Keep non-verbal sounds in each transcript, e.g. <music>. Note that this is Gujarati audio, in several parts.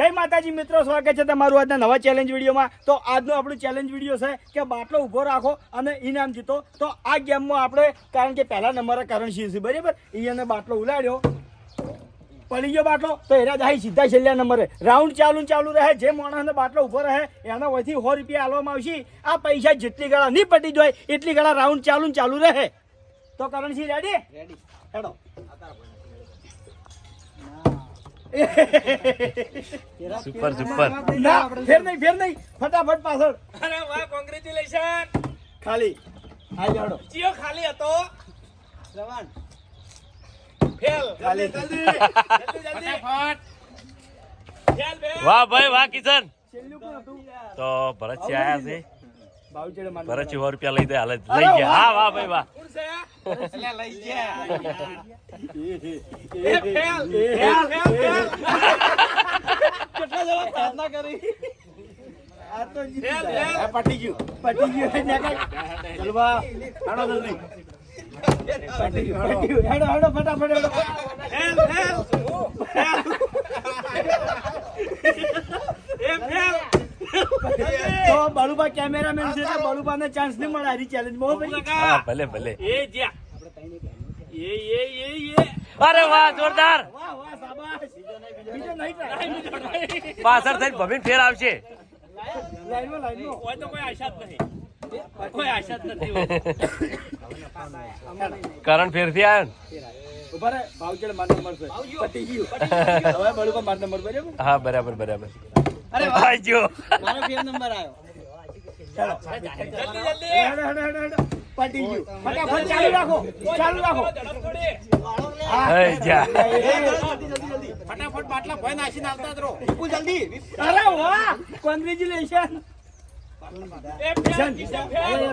જય માતાજી મિત્રો સ્વાગત છે તમારું આજના નવા ચેલેન્જ વિડીયોમાં. તો આજનો આપણું ચેલેન્જ વીડિયો છે કે બાટલો ઊભો રાખો અને ઇનામ જીતો. તો આ ગેમમાં આપણે કારણ કે પહેલા નંબરે કરણસિંહ છે બરાબર? એને બાટલો ઉલાડ્યો. પડી ગયો બાટલો તો એના જાય સીધા છેલ્લા નંબરે. રાઉન્ડ ચાલુ ચાલુ રહે જે માણસને બાટલો ઊભો રહે એના વયથી સો રૂપિયા આલવામાં આવશે. આ પૈસા જેટલી ગળા નહીં પટી જાય એટલી ગળા રાઉન્ડ ચાલુ ચાલુ રહે. તો કરણસિંહ રેડી રેડી હેડો. Super super. ના ફેર નહીં ફેર નહીં. ફટાફટ પાછળ. અરે વાહ કોંગ્રેચ્યુલેશન ખાલી. આઈ જાડો. ચિયો ખાલી હતો. ફેલ. ખાલી. જલ્દી જલ્દી ફેલ બે વાહ ભાઈ વાહ કિશન. છેલ્લું કોણ હતું. તો ભરતજી આયા છે. ભરતજી સો રૂપિયા લઈ દે હાલ લઈ ગયા. હા વાહ ભાઈ વાહ. પટી ગયું. પટી ગયું જલ્દી ફટાફટ તો બળુબા કેમેરામેન છે તો બળુબાને ચાન્સ નહીં મળે આરી ચેલેન્જમાં મો ભાઈ. હા ભલે ભલે. એ જ્યા એ એ એ એ. અરે વાહ જોરદાર. વાહ વાહ શાબાશ. બીજો નહીં try. પાછળ થઈને ભમીન ફેર આવશે. લાઈનમાં લાઈનમાં. કોઈ તો કોઈ આશા જ નહીં કોઈ આશા જ નથી કરણ ફેરથી આવ્યો ને? ઊભા રહે ભાવચેડ માર નંબર છે પટી ગયું. હવે બળુબા માર નંબર બરાબર હા બરાબર બરાબર. અરે ભાઈ જો. મારો ફેર નંબર આવ્યો. ચાલો. જલ્દી જલ્દી હેડો હેડો હેડો હેડો. પટી ગયું. ફટાફટ ચાલુ રાખો ચાલુ રાખો. ફટાફટ બાટલા ભય નાસી આવતા જ રહો. જલ્દી. અરે વાહ. કોંગ્રેચ્યુલેશન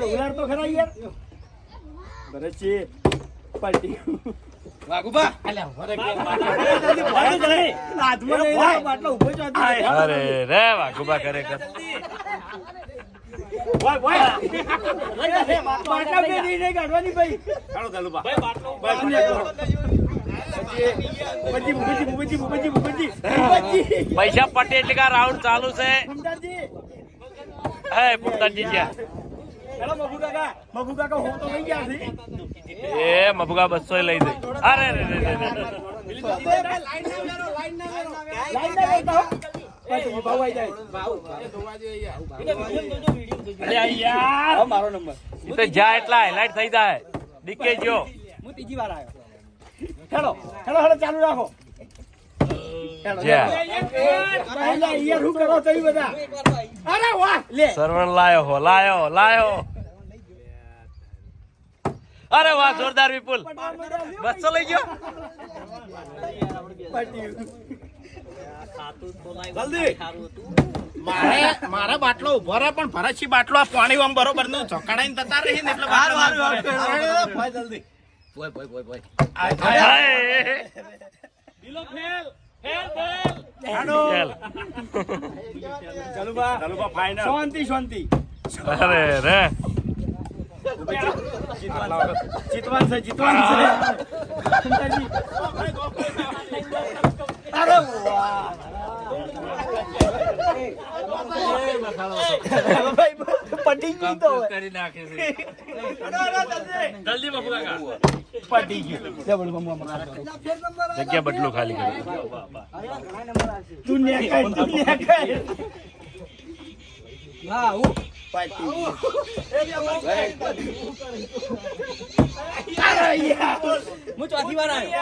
ઉલાર તો ખરા યાર. ભરતજી પટી વાગુબા. અરે રે વાઘુબા ખરેખર ભાઈ, ભાઈ. બાટલા બે નહીં, નહીં કાઢવાની ભાઈ. ભાઈ બાટલો બાટલું લેજો. ભૂપતજી, ભૂપતજી, ભૂપતજી, ભૂપતજી, ભૂપતજી. ભૂપતજી. પૈસા પટે એટલે રાઉન્ડ ચાલુ છે. હે પુત્તરજી જ્યાં એ મફુગા બસો લઈ દે. અરે રે રે રે રે. જા એટલા હાઇલાઇટ થઈ જાય. ડીકે જો. હું ત્રીજી વાર આવ્યો હેલો હેલો હેલો ચાલુ રાખો. સરવણ લાયો હો લાયો લાયો. અરે વાહ જોરદાર વિપુલ. બસો લઈ ગયો? મારે મારા બાટલો ઊભો રહે પણ ભરતજી બાટલો આ પાણી આમ બરોબરનું ચોકડાઈને તતા રહી ને એટલે. દિલો ફેલ ફેલ ફેલ ચાલ. ચાલુ બા ચાલુ બા ફાઈનલ શાંતિ શાંતિ અરે રે જીતવાન છે જીતવાન છે અરે વાહ ભાઈ, પટી તો મમ્મા. જગ્યા બદલું ખાલી કરી તું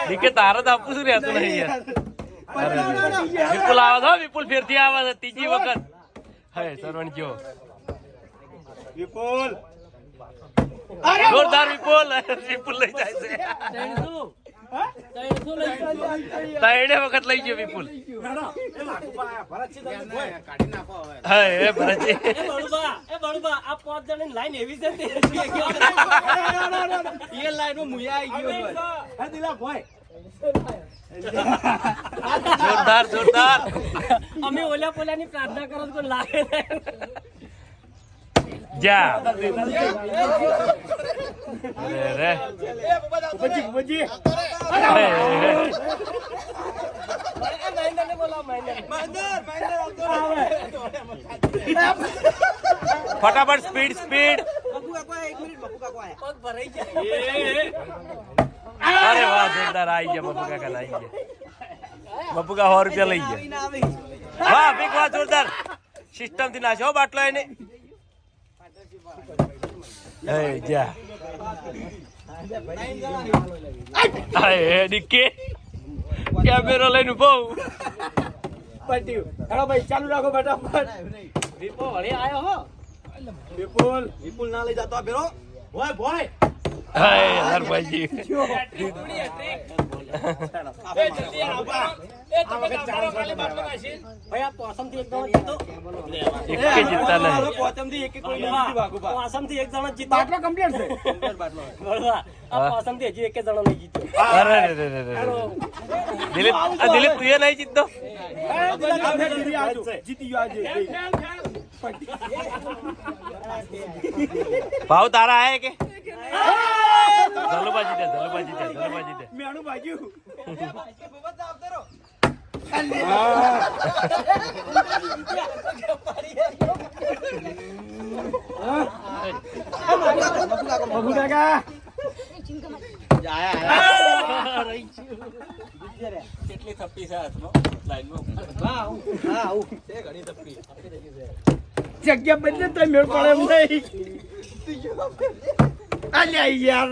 તું તારે તો આપું શું રહેતું નહીં યાર રે. વિપુલ. આવે છે? હો, વિપુલ ફેરથી આવે છે ત્રીજી વખત. હે સરવણ જો. વિપુલ. જોરદાર વિપુલ. વિપુલ લઈ જાય છે? ત્રણે વખત લઈ ગયો વિપુલ. હે એ ભરતજી. હા, દિલા ભાઈ. જોરદાર જોરદાર. અમે ઓલા પોલાની પ્રાર્થના કરો તો લાગે જા. અરે રે ફટાફટ સ્પીડ સ્પીડ. પગ ભરાઈ જાય. અરે વાહ જોરદાર આવી ગયા બપુ કાકા આવી ગયા. બપુ કા સો રૂપિયા લઈ ગયા. વાહ ભીખ વાહ જોરદાર. સિસ્ટમથી નાશો હો બાટલો એને. એ જા. અરે ડિક્કે કેમેરો લઈને ઊભો પટ્યું હેલો ભાઈ ચાલુ રાખો ફટાફટ. દીપો વળી આયો હો. વિપુલ. વિપુલ ના લઈ જતો ભેરો. ભોય ભોય. હાય હરભાઈજી ભાઈ આ પોસમથી એક જણો જીતો એક કે જીતતા નહીં પોચમથી એક એક કોઈ નહીં જીતી વાઘુબા. પોસમથી એક જણો જીતો બાટલો કમ્પ્લીટ છે બરોબર આ પોસમથી હજી એક જણો નહીં જીતો અરે રે રે રે રે દિલીપ તું એ નહીં જીતતો જીતી ગયો ભાવ તારા આયા કે મેણું ભાગ્યું બબુ કાકા કેટલી થપ્પી છે હાથમાં લાઈનમાં જગ્યા બદલે તો મેળ પડે એમ નહીં. અલ્યા યાર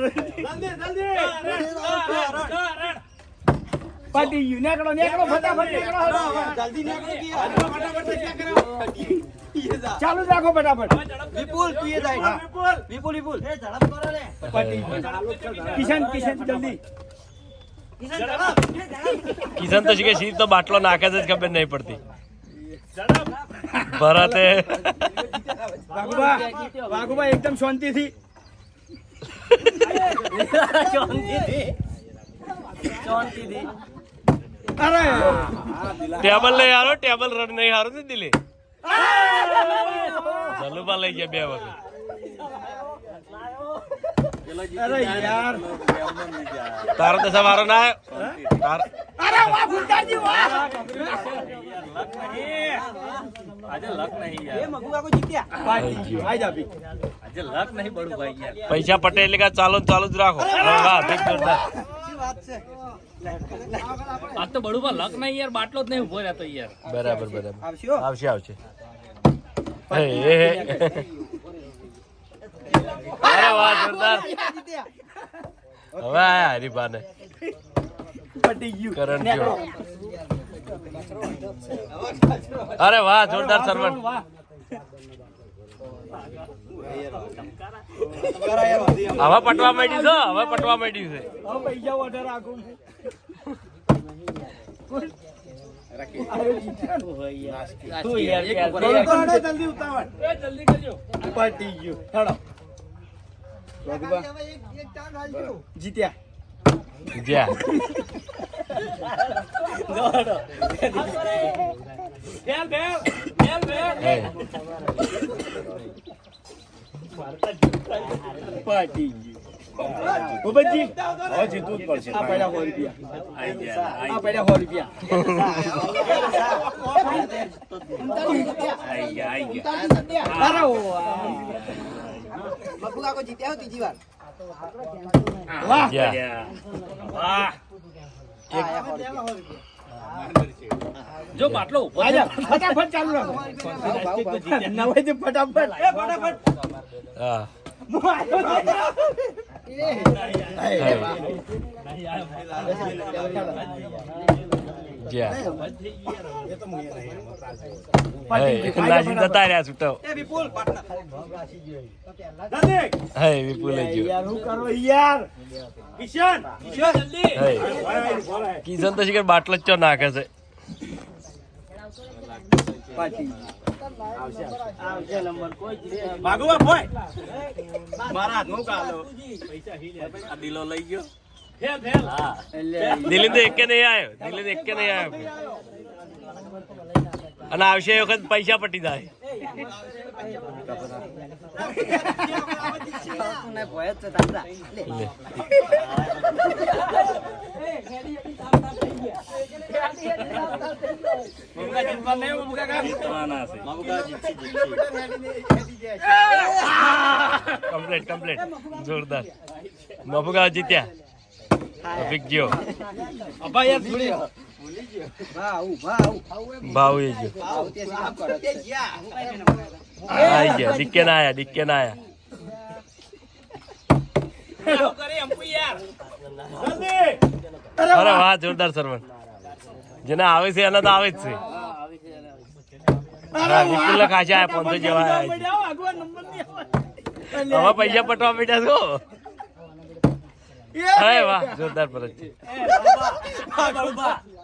પાટી ગયું નેકળો નેકળો ફટાફટ નેકળો જલ્દી નીકળો કે યાર. ફટાફટ ચેક કરો. ચાલુ જ રાખો ફટાફટ વિપુલ તું એ જાય વિપુલ વિપુલ. કિશન કિશન જલ્દી કિશન તો શીખે શીર તો બાટલો નાખે છે જ ખબર નહીં પડતી ભરતે વાઘુબા વાઘુબા એકદમ શાંતિથી ટેબલ લઈ હારો ટેબલ રન નહીં હારો ને દિલે જલુબા લઈ ગયા બે વખત. અરે યાર. તારો તો સવારો ના આવ્યો તાર- અરે વાહ ફૂલદાજી વાહ. પાટી ગયું આઈ જા ભી પૈસા પટેલ એટલે કે ચાલો ચાલુ જ રાખો. વાહ ભીખ જોરદાર. આ તો બડું લક નહીં યાર બાટલો જ નહીં ઊભો રહેતો યાર. બરાબર બરાબર. આવશે? આવશે હે, હે, હે. અરે વાહ જોરદાર હવે આયા હરીફાને. કરણ થયો. અરે વાહ જોરદાર સરવણ. વાહ. હવે પટવા માંડી છે હવે પટવા માંડી છે. હવે પૈસા ઓર્ડર રાખું તું જલ્દી ઉતાવળ. જલ્દી કરજો. પટી ગયું. જીત્યા. જ્યાં બેલ બેલ બેલ બેલ. પટી ભૂપતજી હવે જીતવું જ પડશે. આ પડ્યા સો રૂપિયા. આ પડ્યા સો રૂપિયા. અરે વાહ. જ્યાં જો બાટલો ફટાફટ ચાલુ રાખો. નવાઈથી ફટાફટ. હા. જ્યાં હે, નાસી જતા રહ્યા છૂટો હે વિપુલ ગયો. યાર હું કિશન તો શીખર બાટલો જ ચો નાખે છે. મારા હાથમાં કાલો આ દિલો લઈ ગયો. દિલીપ તો એકે નહીં આવ્યો દિલ્હી એક નહીં આવ્યો અને આવશે એ વખત પૈસા પટી જાય. કમ્પ્લેટ કમ્પ્લેટ જોરદાર. મફુગા જીત્યા. ગયો. ભાવ એ ગયો. આઈ ગયા. ડિક્કે ના આયા ડિક્કે ના આયા. અરે વાહ જોરદાર સરવણ. જેને આવે છે એના તો આવે જ છે. હા વિપુલ ખાસા આયા પાંચસો જેવા. હવે પૈસા પટવા મીઠા છો? અરે વાહ જોરદાર પરત છે.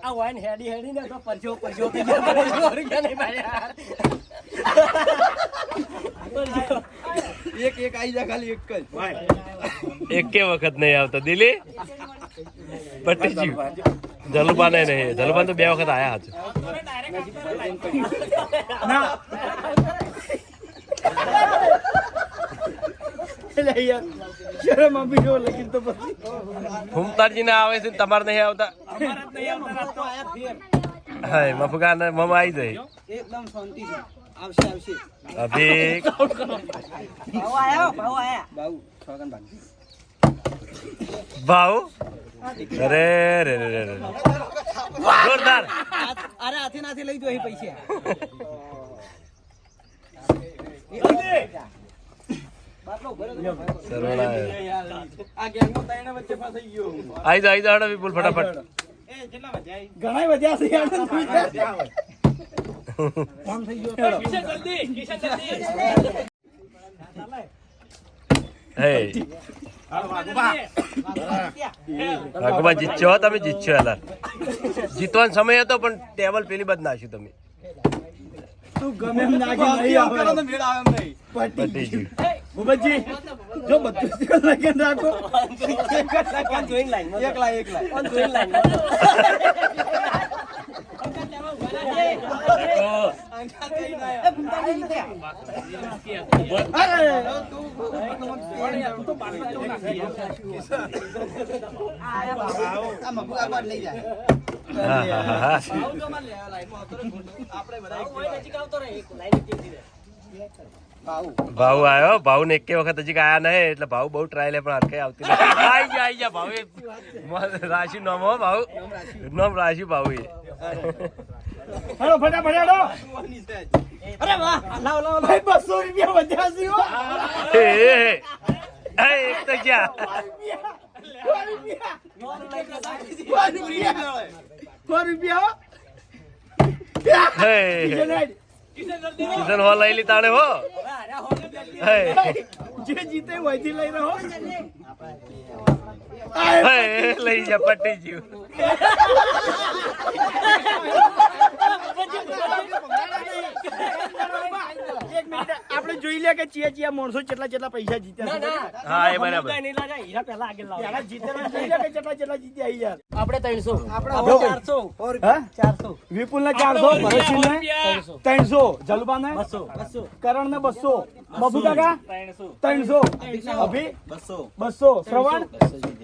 આ વાઈન હેડી હેડી ને તો પરજો પરજો કે એક એક આવી જા ખાલી એક જ. એક કે વખત નહીં આવતો દિલી. પટ્ટીજી. જલુબા ને નહીં જલુબા તો બે વખત આયા હતા યાર શરમ આપી જો લેકિન તો પછી. ફૂમતારજી ને આવે છે તમારે નહીં આવતા? હા મફુગા ને મમ આવી જાય. એકદમ શાંતિ છે. આવશે આવશે. અભિક. ભાવ આયા ભાવ આયા. ભાવ છગન ભાવ? અરે રે રે રે રે જોરદાર. અરે હાથે નાથી લઈ જો પૈસા. સરવણ આવ્યો. આવી જાઓ આવી જાઓ હડો વિપુલ ફટાફટ. ઘણા વધ્યા છે યાર તમે. ગયો. કિશન જલ્દી કિશન જલ્દી. હે. જીતશો તમે જીતશો યાર. જીતવાનો સમય હતો પણ ટેબલ પેલી બાદ નાખ્યું તમે. તું ગમે એમ નાખી નહીં આવે. પટી ગયું. ભૂપતજી, જો બધું લગન રાખો. એક એકલા આ લાઈન એક લઈ એક હા હા હા. ભાવ ભાવ. આવ્યો ભાવ ને એકે વખત હજી આયા નહીં એટલે ભાવ બહુ ટ્રાય લે પણ હરકે આવતી નથી. <laughs> આઈ ગયા આઈ ગયા ભાવ. રાશિ નામ હો ભાવ. નામ રાશિ. ભાવ. એ હેલો ફટાફટ હેલો અરે વાહ લાવ લાવ ભાઈ બસો રૂપિયા વધ્યા છે હો. હે, હે, હે. હે, એક તો ગયા. રૂપિયા. રૂપિયા. રૂપિયા. હો. હે, કિશન હોલ લઈ લીધા હો. જે જીતે વહીથી લઈ રહ્યો લઈ જા પટી ગયું. એક મિનિટ જોઈ લે કે ચિયા ચિયા માણસો કેટલા કેટલા પૈસા જીત્યા છે. હા એ બરાબર. હીરા પહેલા આગળ લાવો પહેલા જીતેલા જોઈ લે કે કેટલા કેટલા જીત્યા યાર. આપણે ત્રણસો. આપણે ચારસો. હા? ચારસો. વિપુલ ને ચારસો ભરતસિંહ ને ત્રણસો. જલબા ને બસો. બસો. કરણ ને બસો. બબુ કાકા? ત્રણસો. અભી? બસો. બસો. શ્રવણ?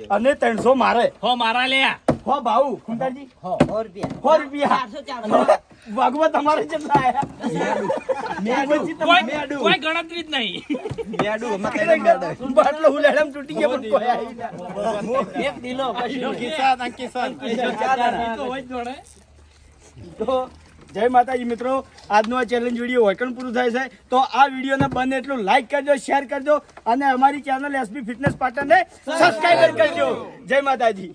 અને ત્રણસો મારે. હો મારા લે હો ભાઉ ખુંટાજી? હો. રૂપિયા. હો રૂપિયા. ચારસો તમારે કેટલા આયા? કોઈ કોઈ ગણતરી જ નહીં. બાટલો ઉલાડમ તૂટી ગયો પણ કોઈ આવી એક દિલો તો જય માતાજી મિત્રો. આજનો આ ચેલેન્જ વીડિયો હોયકન પૂરું થાય છે તો આ વિડીયોને બંને એટલું લાઈક કરજો શેર કરજો અને અમારી ચેનલ એસબી ફિટનેસ પાટણને સબસ્ક્રાઈબર કરજો. જય માતાજી.